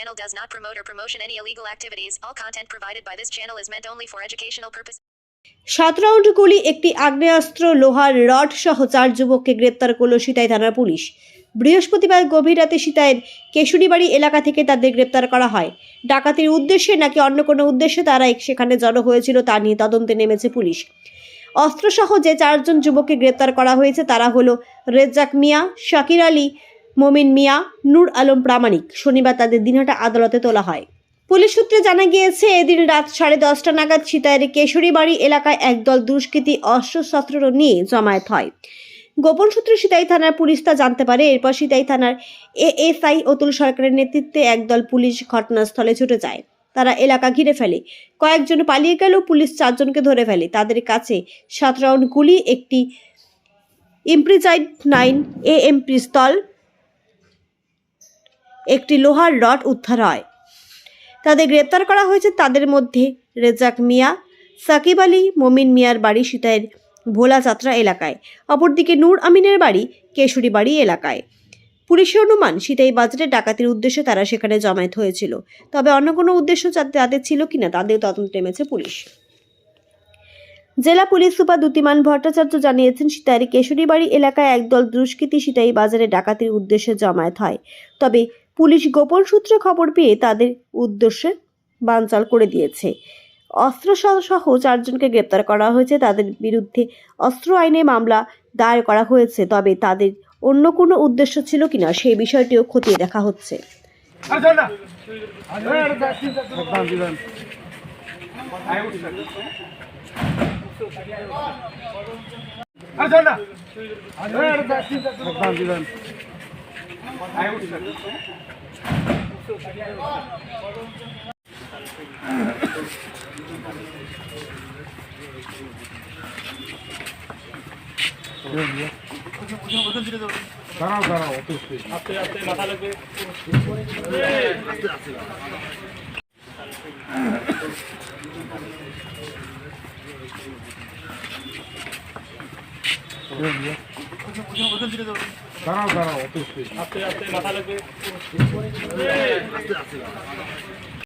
channel does not promote or promotion any illegal activities. All content provided by this channel is meant only for educational purposes. সাত round গুলি, একটি আগ্নেয়াস্ত্র, লোহার rod সহ চার যুবককে গ্রেপ্তার করল সিতাই থানার পুলিশ বৃহস্পতিবার গভীর রাতে সিতাইয়ের কেশুরিবাড়ি এলাকা থেকে তাদের গ্রেপ্তার করা হয় ডাকাতির উদ্দেশ্যে নাকি অন্য কোনো উদ্দেশ্যে তারা সেখানে জড়ো হয়েছিল তা নিয়ে তদন্তে নেমেছে পুলিশ অস্ত্রসহ যে চারজন যুবককে গ্রেপ্তার করা হয়েছে তারা হলো রেজ্জাক মিয়া, শাকির আলী মোমিন মিয়া, নূর আলম প্রামাণিক। শনিবার তাদের দিনহাটা আদালতে তোলা হয়। পুলিশ সূত্রে জানা গিয়েছে, এদিন রাত সাড়ে দশটা নাগাদ সীতায়ের কেশরীবাড়ি এলাকায় একদল দুষ্কৃতী অস্ত্রশস্ত্র নিয়ে জমায়েত হয়। গোপন সূত্রে সিতাই থানার পুলিশ তা জানতে পারে। এরপর সিতাই থানার এএসআই অতুল সরকারের নেতৃত্বে একদল পুলিশ ঘটনাস্থলে ছুটে যায়। তারা এলাকা ঘিরে ফেলে। কয়েকজন পালিয়ে গেলেও পুলিশ চারজনকে ধরে ফেলে। তাদের কাছে সাত রাউন্ড গুলি, একটি ইমপ্রিজাইড নাইন এ এম পিস্তল একটি লোহার রড উদ্ধার হয়। তাদের গ্রেপ্তার করা হয়েছে তাদের মধ্যে রেজাক মিয়া, সাকিব আলী, মমিন মিয়ার বাড়ি সীতায়ের ভোলা যাত্রা এলাকায়। অপরদিকে নূর আমিনের বাড়ি কেশরী বাড়ি এলাকায়। পুলিশের অনুমান, সীতাই বাজারে ডাকাতির উদ্দেশ্যে তারা সেখানে জমায়েত হয়েছিল। তবে অন্য কোনো উদ্দেশ্য তাদের ছিল কিনা তাদের তদন্ত নেমেছে পুলিশ। জেলা পুলিশ সুপার দ্যুতিমান ভট্টাচার্য জানিয়েছেন সীতারি কেশরীবাড়ি এলাকায় একদল দুষ্কৃতী সীতাই বাজারে ডাকাতির উদ্দেশ্যে জমায়েত হয়। তবে পুলিশ গোপন সূত্রে খবর পেয়ে তাদের উদ্দেশ্যে বানচাল করে দিয়েছে। অস্ত্র সহ- চারজনকে গ্রেপ্তার করা হয়েছে। তাদের বিরুদ্ধে অস্ত্র আইনে মামলা দায়ের করা হয়েছে, তবে তাদের অন্য কোনো উদ্দেশ্য ছিল কিনা সেই বিষয়টিও খতিয়ে দেখা হচ্ছে। দাঁড়াও দাঁড়াও অত speed। দাঁড়াও দাঁড়াও অত speed।